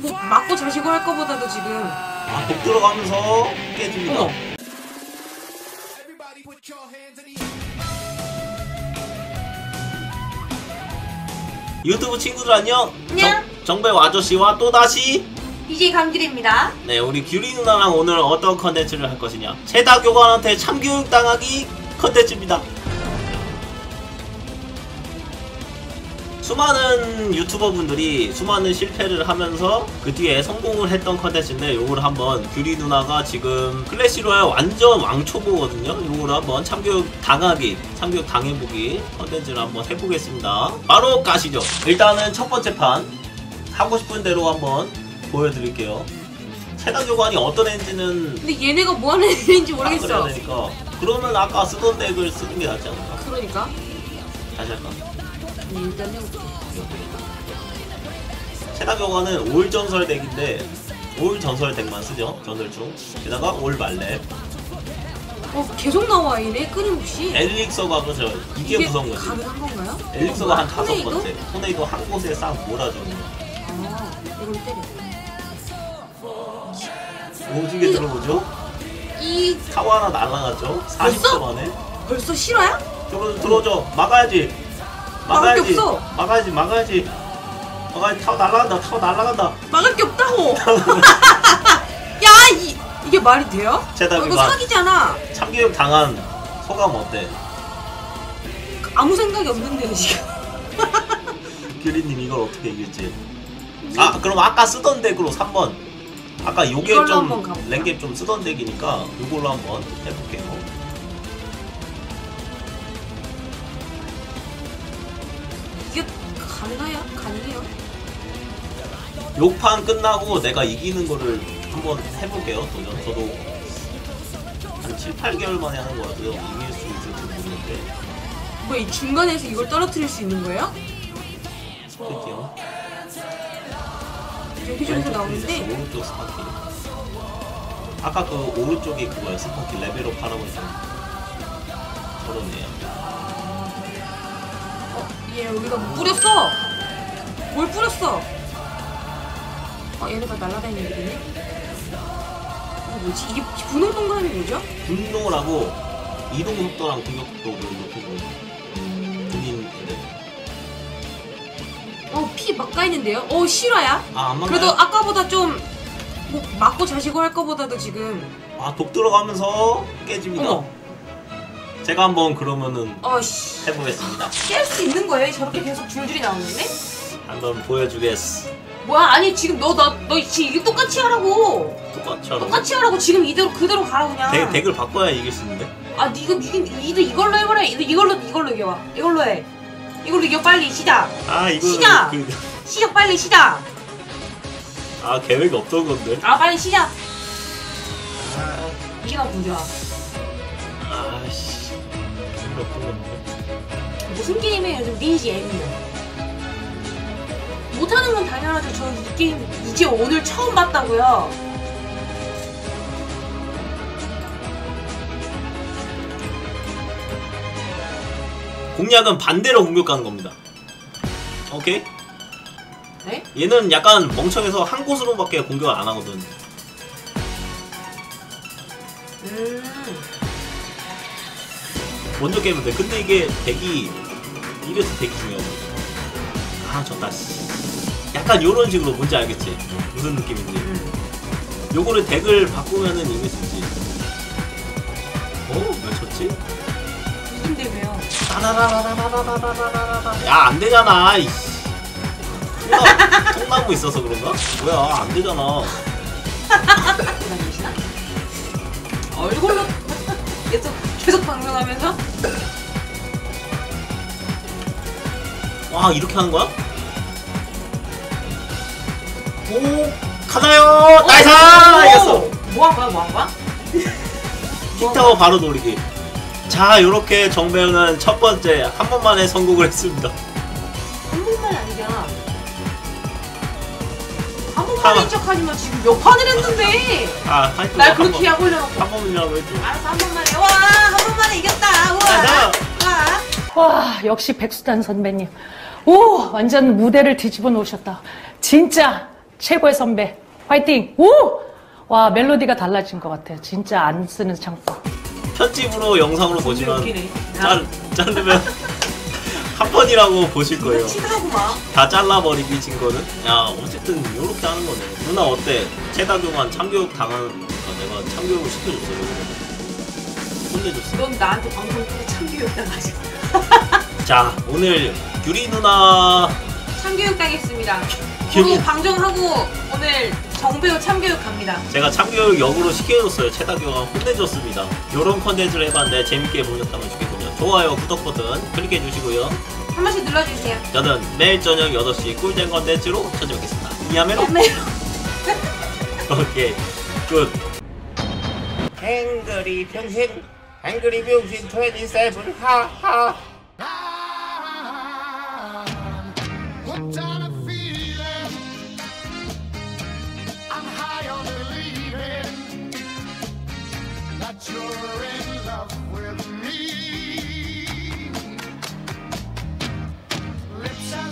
뭐 맞고 자시고 할 거보다도 지금 아, 독 들어가면서 깨집니다. 어머. 유튜브 친구들 안녕. 안녕. 정, 정배 아저씨와 또다시 DJ 강길입니다. 네 우리 규리 누나랑 오늘 어떤 컨텐츠를 할 것이냐 최다 교관한테 참교육 당하기 컨텐츠입니다. 수많은 유튜버 분들이 수많은 실패를 하면서 그 뒤에 성공을 했던 컨텐츠인데 요걸 한번 규리 누나가 지금 클래시로야 완전 왕초보거든요. 요걸 한번 참교육 당하기 참교육 당해보기 컨텐츠를 한번 해보겠습니다. 바로 가시죠. 일단은 첫 번째 판 하고 싶은 대로 한번 보여드릴게요. 최다 교관이 어떤 애인지는 근데 얘네가 뭐 하는 애인지 그래야 모르겠어. 되니까. 그러면 아까 쓰던 덱을 쓰는 게 낫지 않을까? 그러니까. 다시 할까 교관은 올 전설 덱인데 올 전설 덱만 쓰죠 전설충 게다가 올 말렙. 어 계속 나와 얘네 끊임없이. 엘릭서가 그죠 이게, 무서운 거지. 가능한 건가요? 엘릭서가 한 뭐야, 다섯 토네이도? 번째. 토네이도 한 곳에 싹 몰아주는 거. 아 이걸 때려. 오지게 들어오죠? 이 타워 하나 날라갔죠? 40초 만에. 벌써 실화야? 들어, 들어오죠. 막아야지 막을 게 없어. 막아야지 막아야지 막아야지 타워 날라간다 타워 날라간다 막을 게 없다고. 야 이, 이게 말이 돼요? 어, 이거. 사기잖아. 참교육 당한 소감 어때? 아무 생각이 없는데요 지금. 규리님 이걸 어떻게 이길지 아 그럼 아까 쓰던 덱으로 3번 아까 요게 이걸로 좀 한번 가볼까? 랭게 좀 쓰던 덱이니까 요걸로 한번 해볼게요 이게 가능해요? 가능해요? 요판 끝나고 내가 이기는 거를 한번 해볼게요 도전 저도 한 7, 8개월 만에 하는 거 같아요. 이길 수 있을지 모르는데. 뭐이 중간에서 이걸 떨어뜨릴 수 있는 거예요? 볼게요. 여기 저기서 나오는데? 오른쪽 스파키. 아까 그 오른쪽이 그거예요. 스파키 레벨업 하라고 했던 저런 애야 어, 얘 여기가 뭐 뿌렸어! 뭘 뿌렸어? 어, 얘네가 날아다니는 애들이네? 이거 뭐지? 이게 분홍 동그라미 뭐죠? 분노라고 이동 속도랑 공격 속도를 높이고 군인 애들 어, 피막 까이는데요? 어, 실화야? 아안 맞나요? 그래도 아까보다 좀, 뭐, 맞고 자시고 할 거보다도 지금, 아독 들어가면서 깨집니다 어머, 제가 한번 그러면은 어, 씨. 해보겠습니다 깰 수 있는 거예요? 저렇게 계속 줄줄이 나오는데? 한번 보여주겠어 뭐야, 아니, 지금 너, 너, 너 지금 이거 똑같이 하라고! 똑같이 하라고 똑같이 하라고 지금 이대로, 그대로 가라, 그냥. 덱, 덱을 바꿔야 이길 수 있는데 아, 니가, 니도 이걸로. 이거, 이걸로, 이걸로 이겨 봐. 이걸로 해. 이걸로 이겨, 빨리, 시작. 아 이거 시작! 그, 시작, 빨리, 시작. 아 계획이 없던 건데 아, 빨리, 시작. 아, 이게 나 문제야. 아씨 계획이 없던 건데 무슨 게임에 요즘 리니지 M이요? 못하는 건 당연하죠. 저 이 게임 이제 오늘 처음 봤다고요. 공략은 반대로 공격하는 겁니다 오케이? 네? 얘는 약간 멍청해서 한 곳으로밖에 공격을 안 하거든 음. 먼저 깨면 돼. 근데 이게 덱이 이래서 덱이 중요하거든. 아 졌다. 씨. 약간 요런 식으로 뭔지 알겠지? 무슨 느낌인지. 음. 요거를 덱을 바꾸면은 이길 수 있지. 어? 왜 졌지? 대회요? 따라라라라라라라라라. 야, 안 되잖아. 이씨. 뭐야, 통나무 있어서 그런가? 뭐야, 안 되잖아. 얼굴로 계속 계속 방송하면서 와, 이렇게 하는 거야? 오, 가자요! 나이스! 이겼어! 뭐한 거야? 뭐한 거야? 킥타워 바로 돌리기. 자, 요렇게 정배우는 첫 번째 한 번만에 성공을 했습니다. 한 번만이 아니잖아. 한. 번만인 척하지만 지금 몇 판을 했는데 아, 하여튼 날한 그렇게 번- 약 올려놓고 한 번이라고 해줘. 알았어 한 번만에 와한 번만에 이겼다 가자. 우와 와 와, 역시 백수단 선배님. 오, 완전 무대를 뒤집어 놓으셨다. 진짜 최고의 선배. 화이팅! 오! 와, 멜로디가 달라진 것 같아요. 진짜 안 쓰는 창법. 편집으로 영상으로 보시면 웃기네. 짤, 자르면 한 번이라고 보실 거예요. 막. 다 잘라버리기 진 거는 야 어쨌든 요렇게 하는 거네 누나 어때? 최다교관 참교육 당한 거 내가 참교육을 시켜줬어 요거 혼내줬어 넌 나한테 방송 때 참교육 당하지. 자 오늘 유리 누나 참교육 당했습니다. 기억이- 저도 방정하고 오늘 정배우 참교육 갑니다. 제가 참교육 역으로 시켜줬어요 최다교관 혼내줬습니다 요런 컨텐츠를 해봤는데 재밌게 보셨다면 좋겠군요 좋아요 구독 버튼 클릭해 주시고요 한 번씩 눌러주세요. 저는 매일 저녁 8시 꿀잼 컨텐츠로 찾아뵙겠습니다 이하메로 네. 오케이 굿 행거리 평생 행거리 병신 27 하하